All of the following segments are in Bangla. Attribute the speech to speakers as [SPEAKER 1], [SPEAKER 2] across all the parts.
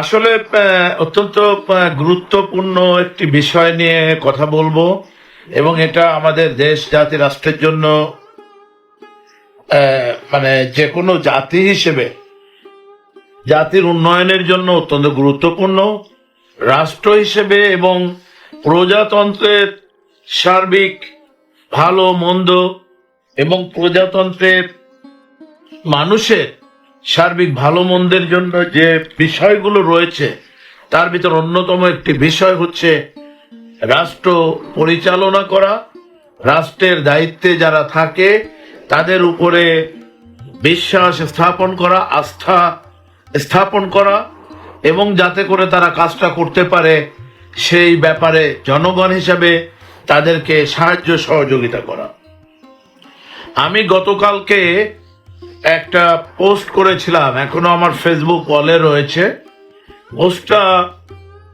[SPEAKER 1] আসলে অত্যন্ত গুরুত্বপূর্ণ একটি বিষয় নিয়ে কথা বলব এবং এটা আমাদের দেশ, জাতি, রাষ্ট্রের জন্য মানে যে কোনো জাতি হিসেবে, জাতির উন্নয়নের জন্য অত্যন্ত গুরুত্বপূর্ণ। রাষ্ট্র হিসেবে এবং প্রজাতন্ত্রের সার্বিক ভালো, মন্দ এবং প্রজাতন্ত্রের মানুষের সার্বিক ভালো মন্দের জন্য যে বিষয়গুলো রয়েছে, তার ভিতর অন্যতম একটি বিষয় হচ্ছে রাষ্ট্র পরিচালনা করা। রাষ্ট্রের দায়িত্বে যারা থাকে, তাদের উপরে বিশ্বাস স্থাপন করা, আস্থা স্থাপন করা এবং যাতে করে তারা কাজটা করতে পারে, সেই ব্যাপারে জনগণ হিসাবে তাদেরকে সাহায্য সহযোগিতা করা। আমি গতকালকে একটা পোস্ট করেছিলাম, এখনও আমার ফেসবুক ওয়ালে রয়েছে। পোস্টটা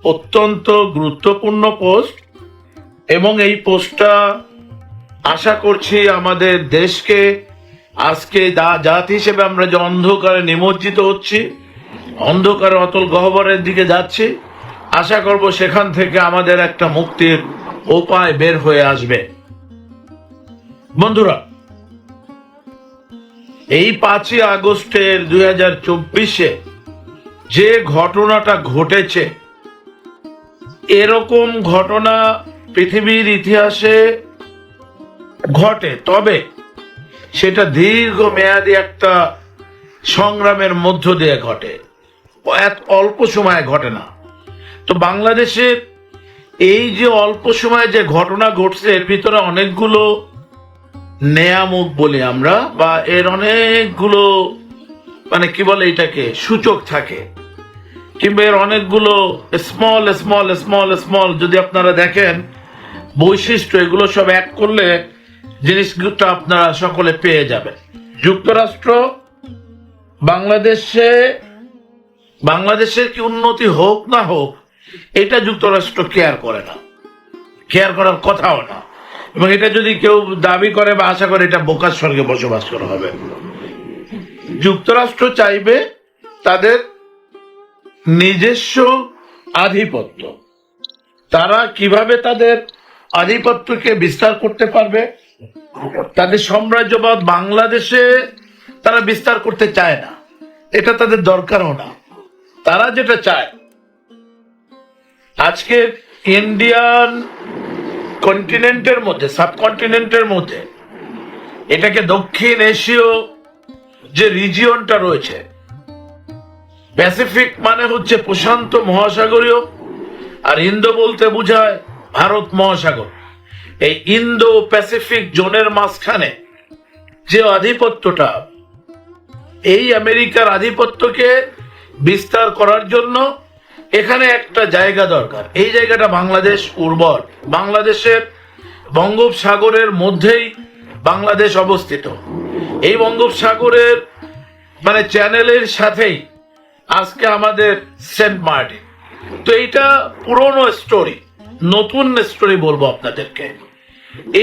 [SPEAKER 1] অত্যন্ত গুরুত্বপূর্ণ পোস্ট এবং এই পোস্টটা আশা করছি আমাদের দেশকে আজকে জাতি হিসেবে আমরা যে অন্ধকারে নিমজ্জিত হচ্ছি, অন্ধকারে অতল গহ্বরের দিকে যাচ্ছি, আশা করব সেখান থেকে আমাদের একটা মুক্তির উপায় বের হয়ে আসবে। বন্ধুরা এই পাঁচই আগস্টের দুই হাজার চব্বিশে যে ঘটনাটা ঘটেছে, এরকম ঘটনা পৃথিবীর ইতিহাসে ঘটে। তবে সেটা দীর্ঘ মেয়াদী একটা সংগ্রামের মধ্য দিয়ে ঘটে। এত অল্প সময়ে ঘটে না। তো বাংলাদেশের এই যে অল্প সময়ে যে ঘটনা ঘটছে, এর ভিতরে অনেকগুলো নেয়ামক বলি আমরা, বা এর অনেকগুলো মানে কি বলে এটাকে, সূচক থাকে। কিংবা এর অনেকগুলো স্মল স্মল স্মল স্মল যদি আপনারা দেখেন, বৈশিষ্ট্য, এগুলো সব এক করলে জিনিসগুলো আপনারা সকলে পেয়ে যাবেন। যুক্তরাষ্ট্র, বাংলাদেশে, বাংলাদেশের কি উন্নতি হোক না হোক, এটা যুক্তরাষ্ট্র কেয়ার করে না। কেয়ার করার কথাও না। এবং এটা যদি কেউ দাবি করে বা আশা করে, এটা বোকার স্বর্গে বসবাস করা হবে। যুক্তরাষ্ট্র চাইবে তাদের নিজস্ব আধিপত্য। তারা কীভাবে তাদের আধিপত্যকে বিস্তার করতে পারবে? তাদের সাম্রাজ্যবাদ বাংলাদেশে তারা বিস্তার করতে চায় না। এটা তাদের দরকারও না। তারা যেটা চায় আজকে ইন্ডিয়ান কন্টিনেন্টের মধ্যে সাবকন্টিনেন্টের মধ্যে, এটাকে দক্ষিণ এশীয় যে রিজিয়নটা রয়েছে প্যাসিফিক মানে হচ্ছে প্রশান্ত মহাসাগরীয়, আর ইন্দো বলতে বোঝায় ভারত মহাসাগর। এই ইন্দো প্যাসিফিক জোনের মাঝখানে যে আধিপত্যটা, এই আমেরিকার আধিপত্যকে বিস্তার করার জন্য এখানে একটা জায়গা দরকার। এই জায়গাটা বাংলাদেশ উর্বর। বাংলাদেশের বঙ্গোপসাগরের মধ্যেই বাংলাদেশ অবস্থিত। এই বঙ্গোপসাগরের মানে চ্যানেলের সাথেই আজকে আমাদের সেন্ট মার্টিন। তো এইটা পুরনো স্টোরি নতুন স্টোরি বলব আপনাদেরকে।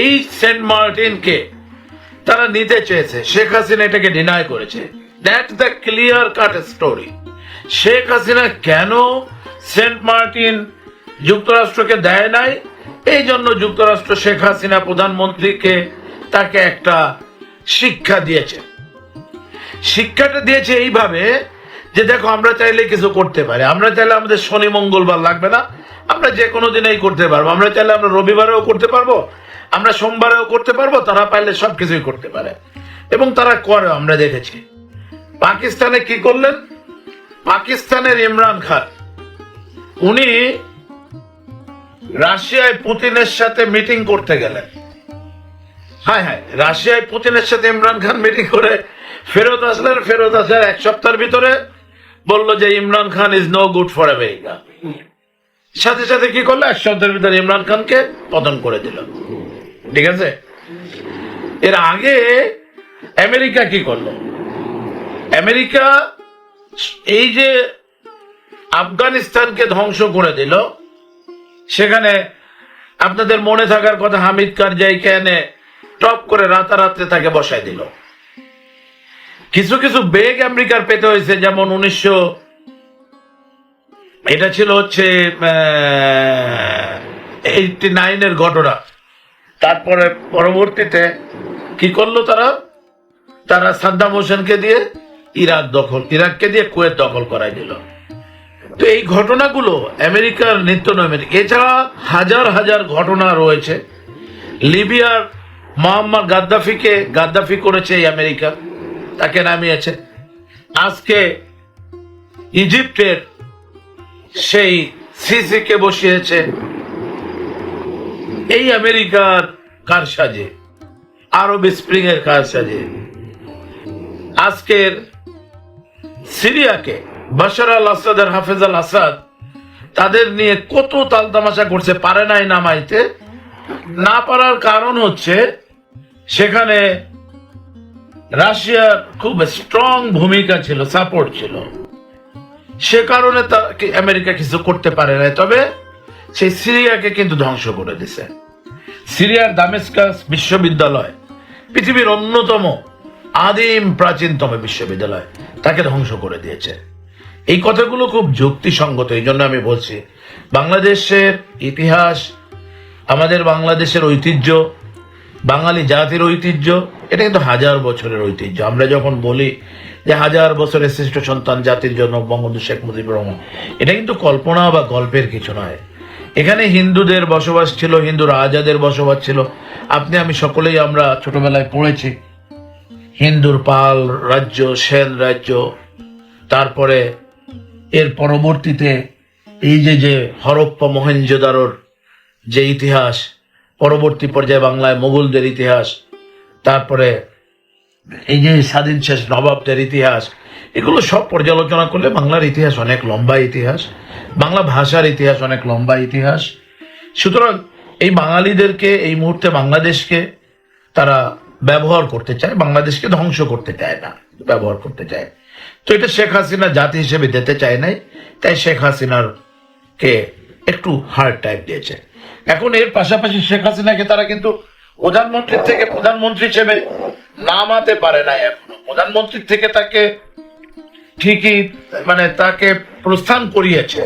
[SPEAKER 1] এই সেন্ট মার্টিনকে তারা নিতে চেয়েছে। শেখ হাসিনা এটাকে ডিনাই করেছে। That the clear cut story Sheikh Hasina কেন সেন্ট মার্টিন যুক্তরাষ্ট্রকে দেয় নাই? এই জন্য যুক্তরাষ্ট্র শেখ হাসিনা প্রধানমন্ত্রীকে তাকে একটা শিক্ষা দিয়েছে। শিক্ষাটা দিয়েছে এইভাবে যে দেখো, আমরা চাইলে কিছু করতে পারি। আমরা চাইলে আমাদের শনি, মঙ্গলবার লাগবে না। আমরা যে কোনো দিনেই করতে পারব। আমরা চাইলে আমরা রবিবারেও করতে পারব। আমরা সোমবারেও করতে পারব। তারা পাইলে সব কিছুই করতে পারে। এবং তারা করে, আমরা দেখেছি। পাকিস্তানে কি করলেন? পাকিস্তানের ইমরান খান। উনি রাশিয়ায় পুতিনের সাথে মিটিং করতে গেলেন। হ্যাঁ হ্যাঁ রাশিয়ায় পুতিনের সাথে ইমরান খান মিটিং করে ফেরত আসলেন, ফেরত আসার এক সপ্তাহের ভিতরে বলল যে Imran Khan is no good for America সাথে সাথে কি করল? এক সপ্তাহের ভিতরে ইমরান খানকে পতন করে দিল। ঠিক আছে? এর আগে আমেরিকা কি করল? আমেরিকা এই যে আফগানিস্তানকে ধ্বংস করে দিল, সেখানে আপনাদের মনে থাকার কথা হামিদ কারজাইকে এনে টপ করে রাতারাত্রে তাকে বসায় দিল। কিছু কিছু বেগ আমেরিকার পেতে হয়েছে, যেমন উনিশশো এটা ছিল হচ্ছে এইটটি নাইনের ঘটনা। তারপরে পরবর্তীতে কি করল তারা? তারা সাদ্দাম হোসেনকে দিয়ে ইরাক দখল, ইরাককে দিয়ে কুয়েত দখল করাই দিল। তো এই ঘটনাগুলো আমেরিকার নিত্য নৈমিত এছাড়া হাজার হাজার ঘটনা রয়েছে। লিবিয়ার মোহাম্মদ গাদ্দাফিকে, গাদ্দাফি করেছে এই আমেরিকা। তাকে নামিয়েছে। আজকে ইজিপ্টের সেই সিসিকে বসিয়েছে। এই আমেরিকার কারসাজে, আরব স্প্রিং এর কারসাজে। আজকের সিরিয়াকে বাশার আল আসাদ আর হাফেজ আল আসাদ তাদের নিয়ে কত তাল তামাশা করছে, পারে নাই নামাইতে। না পারার কারণ হচ্ছে সেখানে রাশিয়ার খুব স্ট্রং ভূমিকা ছিল সাপোর্ট ছিল। সে কারণে তাকে আমেরিকা কিছু করতে পারে নাই, তবে সেই সিরিয়াকে কিন্তু ধ্বংস করে দিছে। সিরিয়ার দামেস্কাস বিশ্ববিদ্যালয়, পৃথিবীর অন্যতম আদিম প্রাচীনতম বিশ্ববিদ্যালয় তাকে ধ্বংস করে দিয়েছে। এই কথাগুলো খুব যুক্তিসঙ্গত, এই জন্য আমি বলছি, বাংলাদেশের ইতিহাস, আমাদের বাংলাদেশের ঐতিহ্য, বাঙালি জাতির ঐতিহ্য, এটা কিন্তু হাজার বছরের ঐতিহ্য। আমরা যখন বলি যে হাজার বছরের শ্রেষ্ঠ সন্তান জাতির জন্য বঙ্গবন্ধু শেখ মুজিবুর রহমান, এটা কিন্তু কল্পনা বা গল্পের কিছু নয়। এখানে হিন্দুদের বসবাস ছিল, হিন্দু রাজাদের বসবাস ছিল। আপনি, আমি সকলেই আমরা ছোটবেলায় পড়েছি। হিন্দুর পাল, রাজ্য, সেন রাজ্য, তারপরে এর পরবর্তীতে এই যে যে হরপ্পা মহেঞ্জোদারোর যে ইতিহাস, পরবর্তী পর্যায়ে বাংলায় মোগলদের ইতিহাস, তারপরে এই যে স্বাধীন শেষ নবাবদের ইতিহাস, এগুলো সব পর্যালোচনা করলে বাংলার ইতিহাস অনেক লম্বা ইতিহাস, বাংলা ভাষার ইতিহাস অনেক লম্বা ইতিহাস। সুতরাং এই বাঙালিদেরকে এই মুহূর্তে বাংলাদেশকে তারা ব্যবহার করতে চায়, বাংলাদেশকে ধ্বংস করতে চায় না, ব্যবহার করতে চায়। তো এটা শেখ হাসিনা জাতি হিসেবে দিতে চায় নাই, তাই শেখ হাসিনার কে একটু হার্ড টাইপ দিয়েছে। এখন এর পাশাপাশি শেখ হাসিনাকে তারা কিন্তু প্রধানমন্ত্রী থেকে প্রধানমন্ত্রী হিসেবে নামাতে পারে না এখনও। প্রধানমন্ত্রী থেকে তাকে ঠিকই মানে তাকে প্রস্থান করিয়েছে।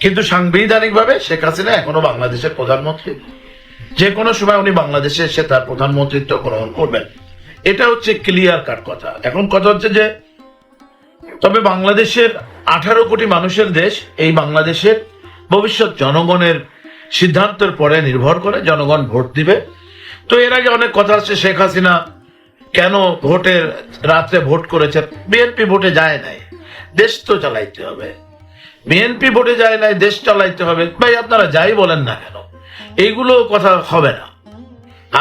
[SPEAKER 1] কিন্তু সাংবিধানিকভাবে শেখ হাসিনা এখনও বাংলাদেশের প্রধানমন্ত্রী। যে কোনো সময় উনি বাংলাদেশে এসে তার প্রধানমন্ত্রিত্ব গ্রহণ করবেন। এটা হচ্ছে ক্লিয়ার কাট কথা। এখন কথা হচ্ছে যে, তবে বাংলাদেশের আঠারো কোটি মানুষের দেশ এই বাংলাদেশের ভবিষ্যৎ জনগণের সিদ্ধান্তের পরে নির্ভর করে, জনগণ ভোট দিবে। তো এর আগে অনেক কথা আছে, শেখ হাসিনা কেন ভোটের রাত্রে ভোট করেছে বিএনপি ভোটে যায় নাই। দেশ তো চালাইতে হবে। বিএনপি ভোটে যায় নাই, দেশ চালাইতে হবে। ভাই, আপনারা যাই বলেন না কেন? এইগুলো কথা হবে না।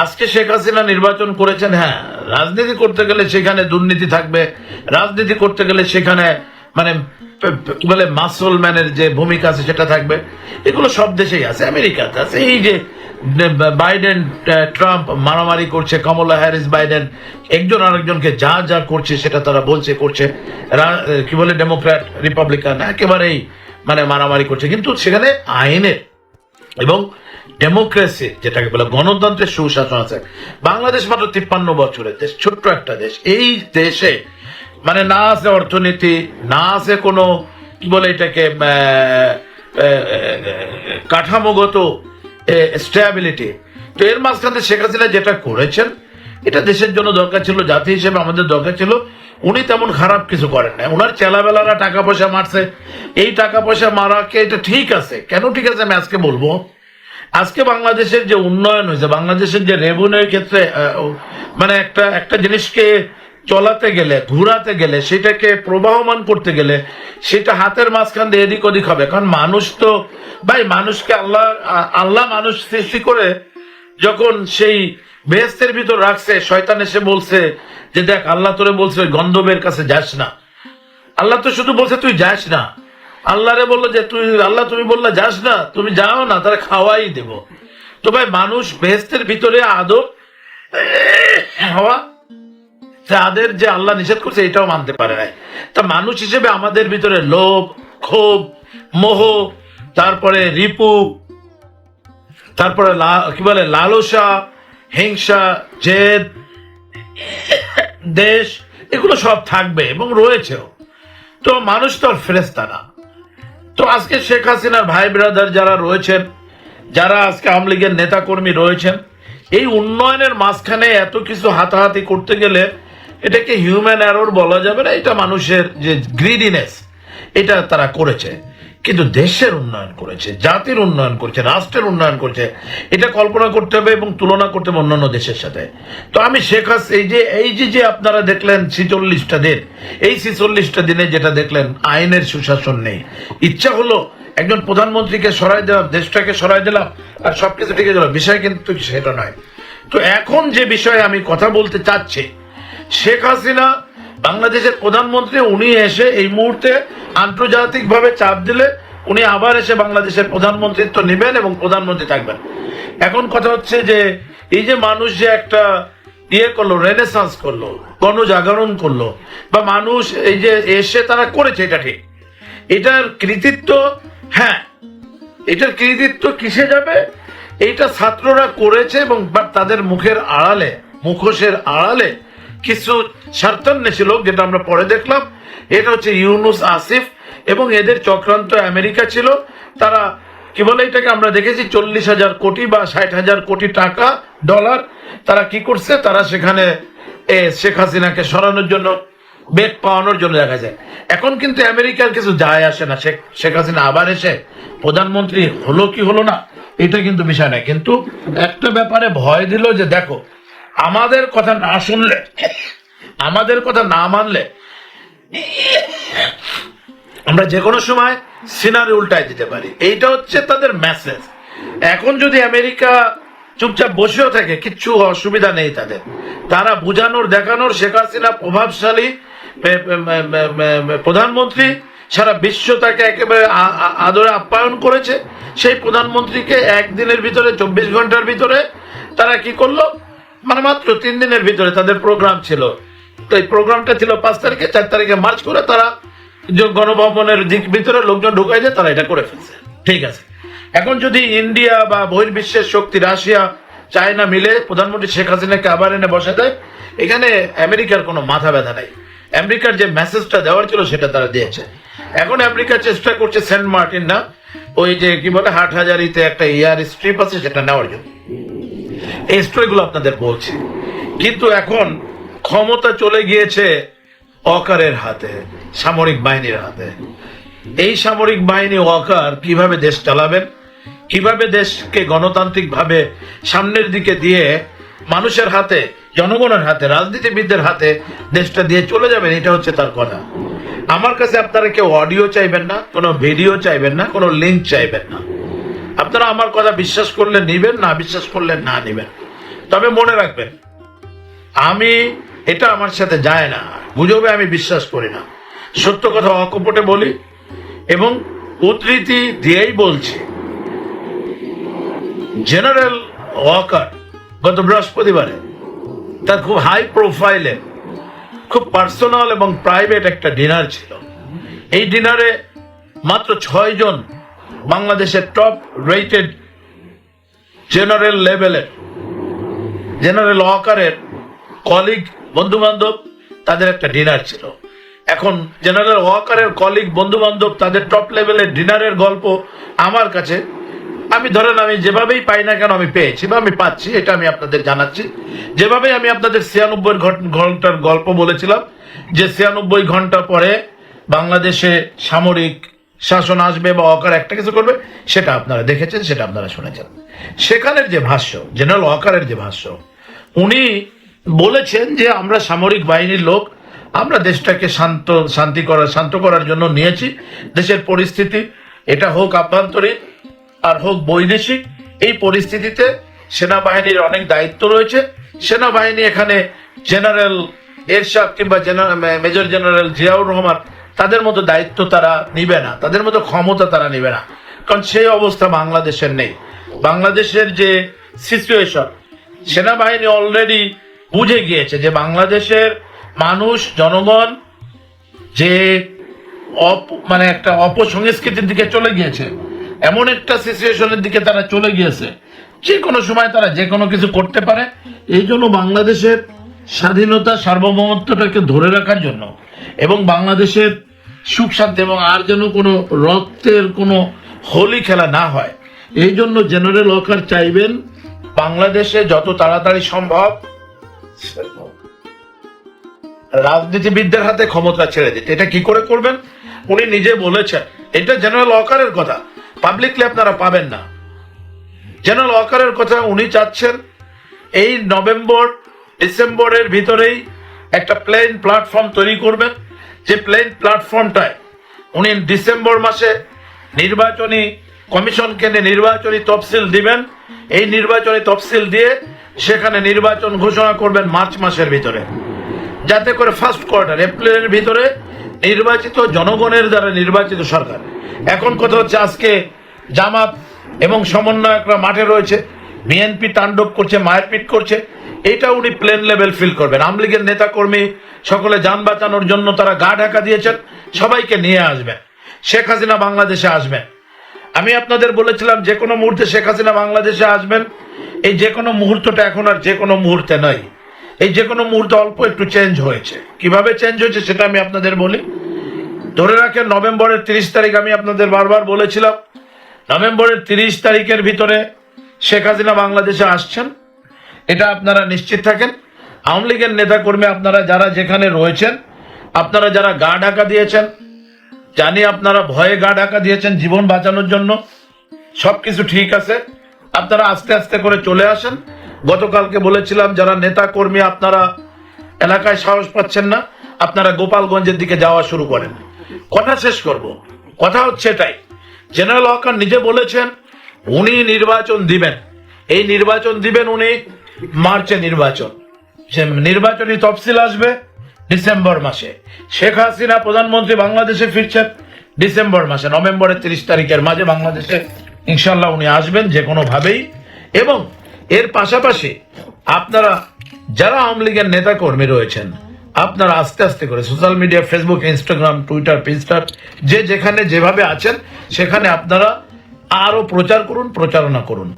[SPEAKER 1] আজকে শেখ হাসিনা নির্বাচন করেছেন হ্যাঁ রাজনীতি করতে গেলে সেখানে দুর্নীতি থাকবে। রাজনীতি করতে গেলে সেখানে মানে বলে মাসল ম্যানের যে ভূমিকা আছে সেটা থাকবে। এগুলো সব দেশেই আছে, আমেরিকাতে আছে। এই যে, বাইডেন ট্রাম্প মারামারি করছে, কমলা হ্যারিস বাইডেন, একজন আরেকজনকে যা যা করছে সেটা তারা বলছে, করছে। কি বলে, ডেমোক্র্যাট, রিপাবলিকান, একেবারেই মানে মারামারি করছে। কিন্তু সেখানে আইনের এবং ডেমোক্রেসি, যেটাকে বলে গণতন্ত্রের সুশাসন আছে। বাংলাদেশ মাত্র তিপ্পান্ন বছরের দেশ, ছোট্ট একটা দেশ। এই দেশে মানে না আছে অর্থনীতি, না আছে কোনো, কি বলে এটাকে কাঠামোগত স্টেবিলিটি তো এর মাঝখানে শেখ হাসিনা যেটা করেছেন, এটা দেশের জন্য দরকার ছিল, জাতি হিসেবে আমাদের দরকার ছিল, উনি তেমন খারাপ কিছু করেন না ওনার চেলাবেলারা টাকা পয়সা মারছে। এই টাকা পয়সা মারাকে এটা ঠিক আছে। কেন ঠিক আছে আমি আজকে বলব? আজকে বাংলাদেশের যে উন্নয়ন হয়েছে, বাংলাদেশের যে রেভিনিউর ক্ষেত্রে মানে একটা একটা জিনিসকে চলাতে গেলে, ঘুরাতে গেলে, সেটাকে প্রবাহমান করতে গেলে, সেটা হাতের মাঝখান দিয়ে এদিক ওদিক হবে। কারণ মানুষ তো, ভাই, মানুষকে আল্লাহ আল্লাহ মানুষ সৃষ্টি করে যখন সেই বেহেস্তের ভিতর রাখছে, শয়তান এসে বলছে যে, দেখ, আল্লাহ তোরে বলছে গন্ধবের কাছে যাস না। আল্লাহ তো শুধু বলছে, তুই যাস না। আল্লাহরে বলল যে তুই, আল্লাহ তুমি বললা, যাস না, তুমি যাও না তারা খাওয়াই দেব। তো ভাই, মানুষ বেহেস্তের ভিতরে আদর হওয়া তাদের যে আল্লাহ নিষেধ করছে, এটাও মানতে পারে নাই। তা মানুষ হিসেবে আমাদের ভিতরে লোভ, ক্ষোভ, মোহ, তারপরে রিপু, তারপরে কি বলে, লালসা, হিংসা, জেদ, দেশ, এগুলো সব থাকবে এবং রয়েছেও। তো মানুষ তো আর ফেরেস্তা না। তো আজকে শেখ হাসিনার ভাই ব্রাদার যারা রয়েছেন, যারা আজকে আওয়ামী লীগের নেতাকর্মী রয়েছেন, এই উন্নয়নের মাঝখানে এত কিছু হাতাহাতি করতে গেলে এটাকে হিউম্যান অ্যারোর বলা যাবে না, এটা মানুষের যে গ্রিডিনেস এটা তারা করেছে। কিন্তু দেশের উন্নয়ন করেছে, জাতির উন্নয়ন করেছে, রাষ্ট্রের উন্নয়ন করেছে, এটা কল্পনা করতে হবে এবং তুলনা করতে হবে অন্যান্য দেশের সাথে। তো আমি শেখ হাস, এই যে এই যে যে আপনারা দেখলেন ছিচল্লিশটা দিন, এই ছিচল্লিশটা দিনে যেটা দেখলেন, আইনের সুশাসন নেই। ইচ্ছা হলো একজন প্রধানমন্ত্রীকে সরাই দিলাম, দেশটাকে সরাই দিলাম, আর সবকিছু ঠিক দিলাম বিষয় কিন্তু সেটা নয়। তো এখন যে বিষয়ে আমি কথা বলতে চাচ্ছি, শেখ হাসিনা বাংলাদেশের প্রধানমন্ত্রী, উনি এসে এই মুহূর্তে আন্তর্জাতিকভাবে চাপ দিলে উনি আবার এসে বাংলাদেশের প্রধানমন্ত্রিত্ব নেবেন এবং প্রধানমন্ত্রী থাকবেন। এখন কথা হচ্ছে যে, এই যে মানুষ যে একটা ইয়ে করল রেনেসান্স করল, গণজাগরণ করল, বা মানুষ এই যে এসে তারা করেছে, এটা ঠিক। এটার কৃতিত্ব হ্যাঁ এটার কৃতিত্ব কিসে যাবে? এইটা ছাত্ররা করেছে এবং তাদের মুখের আড়ালে, মুখোশের আড়ালে কিছু স্বার্থান্বেষী লোক যেটা আমরা পরে দেখলাম, এটা হচ্ছে ইউনুস, আসিফ এবং এদের চক্রান্ত আমেরিকা ছিল। তারা কি বলে এটাকে আমরা দেখেছি, চল্লিশ হাজার কোটি বা ষাট হাজার কোটি টাকা, ডলার। তারা কি করছে? তারা সেখানে শেখ হাসিনাকে সরানোর জন্য, বেগ পাওয়ানোর জন্য দেখা যায়। এখন কিন্তু আমেরিকার কিছু যায় আসে না। শেখ শেখ হাসিনা আবার এসে প্রধানমন্ত্রী হলো কি হলো না, এটা কিন্তু বিষয় নয়। কিন্তু একটা ব্যাপারে ভয় দিল যে, দেখো আমাদের কথা না শুনলে, আমাদের কথা না মানলে, আমরা যে কোনো সময় সিনারি উল্টায় দিতে পারি। এইটা হচ্ছে তাদের মেসেজ এখন যদি আমেরিকা চুপচাপ বসেও থাকে, কিচ্ছু অসুবিধা নেই তাদের। তারা বুঝানোর, দেখানোর, শেখ হাসিনা প্রভাবশালী প্রধানমন্ত্রী, সারা বিশ্ব তাকে একেবারে আদরে আপ্যায়ন করেছে। সেই প্রধানমন্ত্রীকে একদিনের ভিতরে, চব্বিশ ঘণ্টার ভিতরে তারা কি করল? মানে মাত্র তিন দিনের ভিতরে তাদের প্রোগ্রাম ছিল। তো এই প্রোগ্রামটা ছিল পাঁচ তারিখে, চার তারিখে মার্চ করে তারা যে গণভবনের দিক ভিতরে লোকজন ঢুকাই দিয়ে তারা এটা করে ফেলছে। ঠিক আছে। এখন যদি ইন্ডিয়া বা বহির্বিশ্বের শক্তি রাশিয়া, চায়না মিলে প্রধানমন্ত্রী শেখ হাসিনাকে আবার এনে বসে দেয়, এখানে আমেরিকার কোনো মাথা ব্যথা নাই। আমেরিকার যে মেসেজটা দেওয়ার ছিল সেটা তারা দিয়েছে। এখন আমেরিকা চেষ্টা করছে সেন্ট মার্টিন না, ওই যে কি বলে হাট হাজারিতে একটা ইয়ার স্ট্রিপ আছে, সেটা নেওয়ার জন্য। এই স্টোরিগুলো আপনাদের বলছি। কিন্তু এখন ক্ষমতা চলে গিয়েছে অকারের হাতে, সামরিক বাহিনীর হাতে। এই সামরিক বাহিনী অকার কীভাবে দেশ চালাবেন, কীভাবে দেশকে গণতান্ত্রিক ভাবে সামনের দিকে দিয়ে মানুষের হাতে, জনগণের হাতে, রাজনীতিবিদদের হাতে দেশটা দিয়ে চলে যাবেন, এটা হচ্ছে তার কথা। আমার কাছে আপনারা কেউ অডিও চাইবেন না, কোনো ভিডিও চাইবেন না, কোনো লিঙ্ক চাইবেন না। আপনারা আমার কথা বিশ্বাস করলে নিবেন, না বিশ্বাস করলে না নিবেন। তবে মনে রাখবেন, আমি এটা আমার সাথে যায় না, গুজবে আমি বিশ্বাস করি না। সত্য কথা অকপটে বলি এবং উদ্ধৃতি দিয়েই বলছি। জেনারেল ওয়াকার গত বৃহস্পতিবারে তার খুব হাই প্রোফাইলে খুব পার্সোনাল এবং প্রাইভেট একটা ডিনার ছিল। এই ডিনারে মাত্র ছয় জন বাংলাদেশের টপ রেটেড জেনারেল লেভেলের জেনারেল ওয়াকারের কলিগ বন্ধু বান্ধব তাদের একটা ডিনার ছিল। এখন জেনারেল ওয়াকারের কলিগ বন্ধু বান্ধব তাদের টপ লেভেলের ডিনারের গল্প আমার কাছে। আমি ধরেন, আমি যেভাবেই পাই না কেন আমি পেয়েছি বা আমি পাচ্ছি, এটা আমি আপনাদের জানাচ্ছি। যেভাবে আমি আপনাদের ছিয়ানব্বই ঘণ্টার গল্প বলেছিলাম, যে ছিয়ানব্বই ঘণ্টা পরে বাংলাদেশে সামরিক শাসন আসবে বা অকার একটা কিছু করবে, সেটা আপনারা দেখেছেন, সেটা আপনারা শুনেছেন। সেখানের যে ভাষ্য জেনারেল ওয়াকারের যে ভাষ্য উনি বলেছেন যে আমরা সামরিক বাহিনীর লোক, আমরা দেশটাকে শান্ত, শান্তি করার, শান্ত করার জন্য নিয়েছি, দেশের পরিস্থিতি, এটা হোক আভ্যন্তরীণ, আর হোক বৈদেশিক, এই পরিস্থিতিতে সেনাবাহিনীর অনেক দায়িত্ব রয়েছে। সেনাবাহিনী এখানে জেনারেল এরশাদ কিংবা মেজর জেনারেল জিয়াউর রহমান, তাদের মতো দায়িত্ব তারা নিবে না, তাদের মতো ক্ষমতা তারা নিবে না। কারণ সেই অবস্থা বাংলাদেশের নেই। বাংলাদেশের যে সিচুয়েশন সেনাবাহিনী অলরেডি বুঝে গিয়েছে যে বাংলাদেশের মানুষ, জনগণ যে অপ- মানে একটা অপসংস্কৃতির দিকে চলে গিয়েছে, এমন একটা সিচুয়েশনের দিকে তারা চলে গিয়েছে, যে কোনো সময় তারা যে কোনো কিছু করতে পারে। এই জন্য বাংলাদেশের স্বাধীনতা সার্বভৌমত্বটাকে ধরে রাখার জন্য এবং বাংলাদেশের সুখ শান্তি এবং আর যেন কোনো রক্তের কোনো হোলি খেলা না হয়, এই জন্য জেনারেল ওয়াকার চাইবেন বাংলাদেশে যত তাড়াতাড়ি সম্ভব রাজনীতিবিদদের হাতে ক্ষমতা ছেড়ে দিতে। এটা কি করে করবেন? উনি নিজে বলেছেন। এটা জেনারেল ওয়াকারের কথা। পাবলিকলি আপনারা পাবেন না। জেনারেল ওয়াকারের কথা উনি চাচ্ছেন এই নভেম্বর, ডিসেম্বরের ভিতরেই একটা প্লেন প্ল্যাটফর্ম তৈরি করবেন। যে প্লেন প্ল্যাটফর্মটায় উনি ডিসেম্বর মাসে নির্বাচনী কমিশনকে নির্বাচনী তফসিল দিবেন। এই নির্বাচনী তফসিল দিয়ে সেখানে নির্বাচন ঘোষণা করবেন মার্চ মাসের ভিতরে। যাতে করে ফার্স্ট কোয়ার্টার এপ্রিলের ভিতরে নির্বাচিত জনগণের দ্বারা নির্বাচিত সরকার। এখন কথা হচ্ছে আজকে জামাত এবং সমন্বয়করা মাঠে রয়েছে, বিএনপি তাণ্ডব করছে, মারপিট করছে, এটা উনি প্লেন লেভেল ফিল করবেন। আওয়ামী লীগের নেতাকর্মী সকলে যান বাঁচানোর জন্য তারা গা ঢাকা দিয়েছেন, সবাইকে নিয়ে আসবেন। শেখ হাসিনা বাংলাদেশে আসবেন। আমি আপনাদের বলেছিলাম, যে কোনো মুহূর্তে শেখ হাসিনা বাংলাদেশে আসবেন, এই যে কোনো মুহূর্তটা এখন আর যে কোনো মুহূর্তে নয়। এই যে কোনো মুহূর্তে অল্প একটু চেঞ্জ হয়েছে। কীভাবে চেঞ্জ হয়েছে সেটা আমি আপনাদের বলি। ধরে রাখেন, নভেম্বরের তিরিশ তারিখ আমি আপনাদের বারবার বলেছিলাম, নভেম্বরের তিরিশ তারিখের ভিতরে শেখ হাসিনা বাংলাদেশে আসছেন। এটা আপনারা নিশ্চিত থাকেন। আওয়ামী লীগের নেতাকর্মী আপনারা যারা যেখানে রয়েছেন, আপনারা যারা গা ঢাকা দিয়েছেন জানি আপনারা ভয়ে গা ঢাকা দিয়েছেন জীবন বাঁচানোর জন্য। সবকিছু ঠিক আছে। আপনারা আস্তে আস্তে করে চলে আসেন। গতকালকে বলেছিলাম, যারা নেতা কর্মী আপনারা এলাকায় সাহস পাচ্ছেন না। আপনারা গোপালগঞ্জের দিকে যাওয়া শুরু করেন। কথা শেষ করব। কথা হচ্ছে এটাই। জেনারেল হকার নিজে বলেছেন, উনি নির্বাচন দিবেন। এই নির্বাচন দিবেন উনি, মার্চে নির্বাচন। সে নির্বাচনী তফসিল আসবে। ডিসেম্বর মাসে। শেখ হাসিনা প্রধানমন্ত্রী বাংলাদেশে ফিরছেন ডিসেম্বর মাসে, নভেম্বরের তিরিশ তারিখের মাঝে বাংলাদেশে ইনশাল্লাহ উনি আসবেন যে কোনো ভাবেই এবং এর পাশাপাশি আপনারা যারা আওয়ামী লীগের নেতা কর্মী রয়েছেন, আপনারা আস্তে আস্তে করে social media Facebook Instagram Twitter পিস্টার যে যেখানে যেভাবে আছেন, সেখানে আপনারা আরও প্রচার করুন, প্রচারণা করুন।